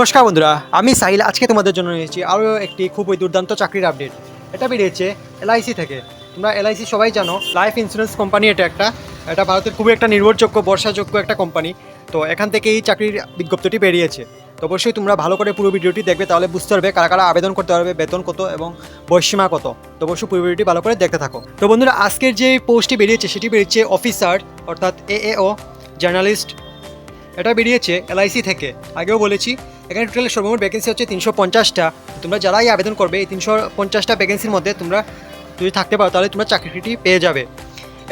নমস্কার বন্ধুরা, আমি সাহিল। আজকে তোমাদের জন্য নিয়েছি আরও একটি খুবই দুর্দান্ত চাকরির আপডেট এটা বেরিয়েছে এলআইসি থেকে। তোমরা এলআইসি সবাই জানো লাইফ ইন্স্যুরেন্স কোম্পানি এটা একটা। এটা ভারতের খুবই একটা নির্ভরযোগ্য বর্ষাযোগ্য একটা কোম্পানি তো এখান থেকেই চাকরির বিজ্ঞপ্তিটি বেরিয়েছে। তো অবশ্যই তোমরা ভালো করে পুরো ভিডিওটি দেখবে, তাহলে বুঝতে পারবে কারা কারা আবেদন করতে পারবে, বেতন কত এবং বয়সীমা কত। তো অবশ্যই পুরো ভিডিওটি ভালো করে দেখতে থাকো। তো বন্ধুরা, আজকের যে পোস্টটি বেরিয়েছে, সেটি বেরিয়েছে অফিসার অর্থাৎ এএও জার্নালিস্ট এটা বেরিয়েছে এলআইসি থেকে। আগেও বলেছি এখানে টোটাল সর্বমোট ভ্যাকেন্সি হচ্ছে তিনশো পঞ্চাশটা। তোমরা যারাই আবেদন করবে, এই তিনশো পঞ্চাশটা ভ্যাকেন্সির মধ্যে তোমরা যদি থাকতে পারো, তাহলে তোমরা চাকরিটি পেয়ে যাবে।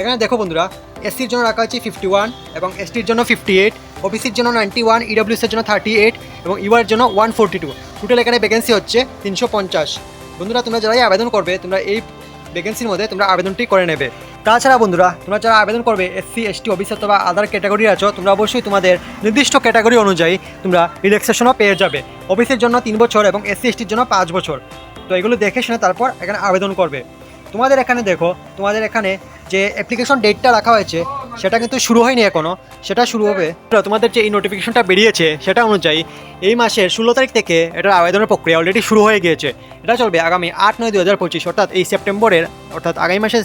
এখানে দেখো বন্ধুরা এসসির জন্য রাখা হচ্ছে ফিফটি ওয়ান এবং এসটির জন্য ফিফটি এইট ওবিসির জন্য নাইনটি ওয়ান ইডব্লিউসির জন্য থার্টি এইট এবং ইউআর জন্য ওয়ান ফোরটি টু টোটাল এখানে ভ্যাকেন্সি হচ্ছে তিনশো পঞ্চাশ। বন্ধুরা, তোমরা যারাই আবেদন করবে, তোমরা এই ভ্যাকেন্সির মধ্যে তোমরা আবেদনটি করে নেবে। তাছাড়া বন্ধুরা, তোমরা যারা আবেদন করবে এসসি এসটি ওবিসি অথবা আদার ক্যাটাগরি আছো, তোমরা অবশ্যই তোমাদের নির্দিষ্ট ক্যাটাগরি অনুযায়ী তোমরা রিল্যাক্সেশনও পেয়ে যাবে। ওবিসির জন্য তিন বছর এবং এসসি এসটির জন্য পাঁচ বছর। তো এগুলো দেখে শুনে তারপর এখানে আবেদন করবে। তোমাদের এখানে দেখো, তোমাদের এখানে যে অ্যাপ্লিকেশন ডেটটা রাখা হয়েছে, সেটা কিন্তু শুরু হয়নি এখনও সেটা শুরু হবে। তোমাদের যে এই নোটিফিকেশনটা বেরিয়েছে, সেটা অনুযায়ী এই মাসের ষোলো তারিখ থেকে এটার আবেদনের প্রক্রিয়া অলরেডি শুরু হয়ে গিয়েছে। এটা চলবে আগামী আট নয় দু হাজার পঁচিশ, অর্থাৎ এই সেপ্টেম্বরের, অর্থাৎ আগামী মাসের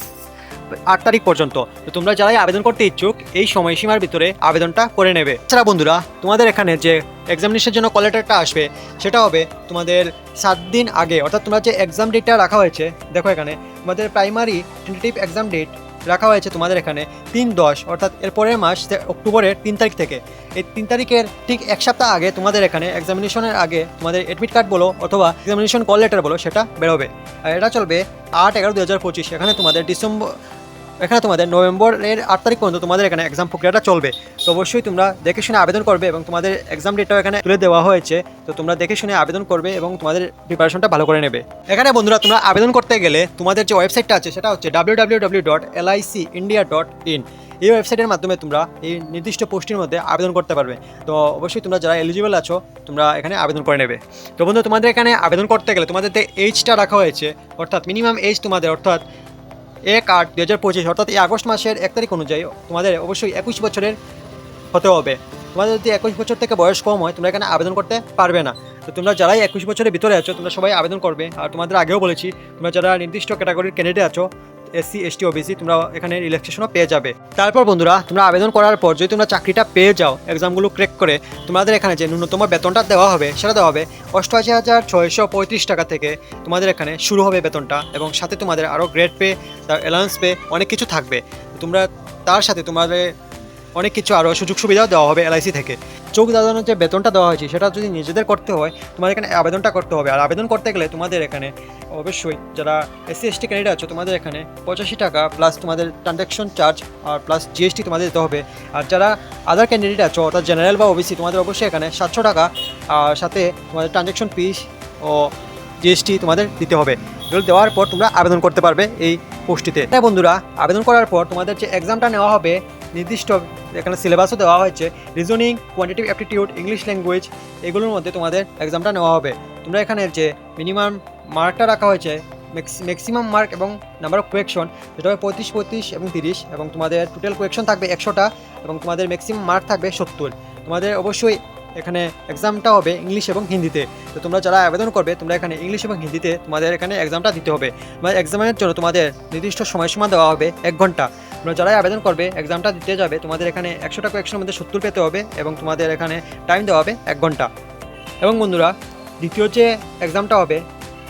আট তারিখ পর্যন্ত। তো তোমরা যারাই আবেদন করতে ইচ্ছুক, এই সময়সীমার ভিতরে আবেদনটা করে নেবে। এছাড়া বন্ধুরা, তোমাদের এখানে যে এক্সামিনেশনের জন্য কলেটারটা লেটারটা আসবে, সেটা হবে তোমাদের সাত দিন আগে, অর্থাৎ তোমরা যে এক্সাম ডেটটা রাখা হয়েছে, দেখো এখানে, তোমাদের প্রাইমারি টেন্টেটিভ এক্সাম ডেট রাখা হয়েছে তোমাদের এখানে তিন দশ, অর্থাৎ এর পরের মাস অক্টোবরের তিন তারিখ থেকে। এই তিন তারিখের ঠিক এক সপ্তাহ আগে তোমাদের এখানে এক্সামিনেশনের আগে তোমাদের অ্যাডমিট কার্ড বলো অথবা এক্সামিনেশন কল লেটার বলো সেটা বেরোবে। আর এটা চলবে আট এগারো দু হাজার পঁচিশ, এখানে তোমাদের ডিসেম্বর এখানে তোমাদের নভেম্বরের আট তারিখ পর্যন্ত তোমাদের এখানে এক্সাম প্রক্রিয়াটা চলবে। তো অবশ্যই তোমরা দেখে শুনে আবেদন করবে এবং তোমাদের এক্সাম ডেটটাও এখানে তুলে দেওয়া হয়েছে। তো তোমরা দেখে শুনে আবেদন করবে এবং তোমাদের প্রিপারেশনটা ভালো করে নেবে। এখানে বন্ধুরা তোমরা আবেদন করতে গেলে তোমাদের যে ওয়েবসাইটটা আছে, সেটা হচ্ছে W W W dot L I C India dot in এই ওয়েবসাইটের মাধ্যমে তোমরা এই নির্দিষ্ট পোস্টের মধ্যে আবেদন করতে পারবে। তো অবশ্যই তোমরা যারা এলিজিবল আছো, তোমরা এখানে আবেদন করে নেবে। তো বন্ধু তোমাদের এখানে আবেদন করতে গেলে তোমাদের যে এইজটা রাখা হয়েছে, অর্থাৎ মিনিমাম এইজ তোমাদের, অর্থাৎ এক আট দু হাজার পঁচিশ, অর্থাৎ এই আগস্ট মাসের এক তারিখ অনুযায়ী তোমাদের অবশ্যই একুশ বছরের হতে হবে। তোমাদের যদি একুশ বছর থেকে বয়স কম হয়, তোমরা এখানে আবেদন করতে পারবে না। তো তোমরা যারাই একুশ বছরের ভিতরে আছো, তোমরা সবাই আবেদন করবে। আর তোমাদের আগেও বলেছি, তোমরা যারা নির্দিষ্ট ক্যাটাগরির ক্যান্ডিডেট আছো এসসি, এসটি, ওবিসি, তোমরা এখানে রিল্যাক্সেশনও পেয়ে যাবে। তারপর বন্ধুরা, তোমরা আবেদন করার পর যদি তোমরা চাকরিটা পেয়ে যাও এক্সামগুলো ক্রেক করে, তোমাদের এখানে যে ন্যূনতম বেতনটা দেওয়া হবে, সেটা দেওয়া হবে অষ্টআশি হাজার ছয়শো পঁয়ত্রিশ টাকা থেকে তোমাদের এখানে শুরু হবে বেতনটা এবং সাথে তোমাদের আরও গ্রেড পে তার অ্যালাউন্স পে অনেক কিছু থাকবে। তোমরা, তার সাথে তোমাদের অনেক কিছু আরও সুযোগ সুবিধাও দেওয়া হবে এলআইসি থেকে। চোখ দাদানোর যে বেতনটা দেওয়া হয়েছে, সেটা যদি নিজেদের করতে হয় তোমাদের এখানে আবেদনটা করতে হবে। আর আবেদন করতে গেলে তোমাদের এখানে অবশ্যই যারা এসসি এসটি ক্যান্ডিডেট আছো, তোমাদের এখানে পঁচাশি টাকা প্লাস তোমাদের ট্রানজ্যাকশন চার্জ আর প্লাস জিএসটি তোমাদের দিতে হবে। আর যারা আদার ক্যান্ডিডেট আছো, অর্থাৎ জেনারেল বা ওবিসি তোমাদের অবশ্যই এখানে সাতশো টাকা, আর সাথে তোমাদের ট্রানজ্যাকশন ফিস ও জিএসটি তোমাদের দিতে হবে। এগুলো দেওয়ার পর তোমরা আবেদন করতে পারবে এই পোস্টটিতে তাই বন্ধুরা, আবেদন করার পর তোমাদের যে এক্সামটা নেওয়া হবে, নির্দিষ্ট এখানে সিলেবাসও দেওয়া হয়েছে। Reasoning quantitative aptitude English language এগুলোর মধ্যে তোমাদের এক্সামটা নেওয়া হবে। তোমরা এখানে যে মিনিমাম মার্কটা রাখা হয়েছে ম্যাক্সিমাম মার্ক এবং নাম্বার অফ কোয়েকশন যেটা হবে পঁয়ত্রিশ পঁয়ত্রিশ এবং তিরিশ এবং তোমাদের টোটাল কোয়েকশন থাকবে একশোটা এবং তোমাদের ম্যাক্সিমাম মার্ক থাকবে সত্তর। তোমাদের অবশ্যই এখানে এক্সামটা হবে ইংলিশ এবং হিন্দিতে। তো তোমরা যারা আবেদন করবে, তোমরা এখানে ইংলিশ এবং হিন্দিতে তোমাদের এখানে এক্সামটা দিতে হবে। এক্সামের জন্য তোমাদের নির্দিষ্ট সময়সীমা দেওয়া হবে এক ঘণ্টা। তোমরা যারাই আবেদন করবে এক্সামটা দিতে যাবে, তোমাদের এখানে একশো টাকা একশোর মধ্যে সত্তর পেতে হবে এবং তোমাদের এখানে টাইম দেওয়া হবে এক ঘণ্টা। এবং বন্ধুরা, দ্বিতীয় যে এক্সামটা হবে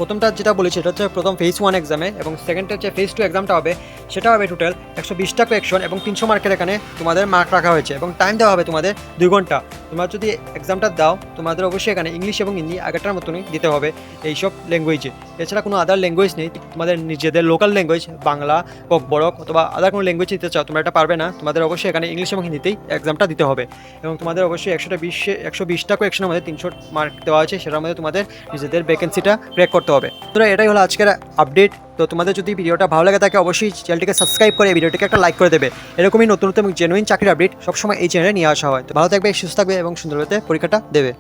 প্রথমটা যেটা বলেছি সেটা হচ্ছে প্রথম ফেজ ওয়ান এক্সামে এবং সেকেন্ডটা যে ফেজ টু এক্সামটা হবে। সেটা হবে টোটাল একশো বিশটা কোয়েকশন এবং তিনশো মার্কের এখানে তোমাদের মার্ক রাখা হয়েছে এবং টাইম দেওয়া হবে তোমাদের দুই ঘণ্টা। তোমরা যদি এক্সামটা দাও, তোমাদের অবশ্যই এখানে ইংলিশ এবং হিন্দি আগেরটার মতনই দিতে হবে এইসব ল্যাঙ্গুয়েজে এছাড়া কোনো আদার ল্যাঙ্গুয়েজ নেই, তোমাদের নিজেদের local language Bangla Kokborok অথবা আদার কোনো ল্যাঙ্গুয়েজ দিতে চাও, তোমরা এটা পারবে না। তোমাদের অবশ্যই এখানে ইংলিশ এবং হিন্দিতেই এক্সামটা দিতে হবে এবং তোমাদের অবশ্যই একশোটা বিশে, একশো বিশটা কোয়েকশনের মধ্যে তিনশো মার্ক দেওয়া আছে সেটার মধ্যে তোমাদের নিজেদের ভ্যাকেন্সিটা ব্রেক করতে হবে। তো এটাই হলো আজকের আপডেট তো তোমাদের যদি ভিডিওটা ভালো লাগে থাকে, অবশ্যই চ্যানেলটিকে সাবস্ক্রাইব করে ভিডিওটিকে একটা লাইক করে দেবে। এরকমই নতুন নতুন জেনুইন চাকরির আপডেট সবসময় এই চ্যানেলে নিয়ে আসা হয়। তো ভালো থাকবে, সুস্থ থাকবে এবং সুন্দরভাবে পরীক্ষাটা দেবে।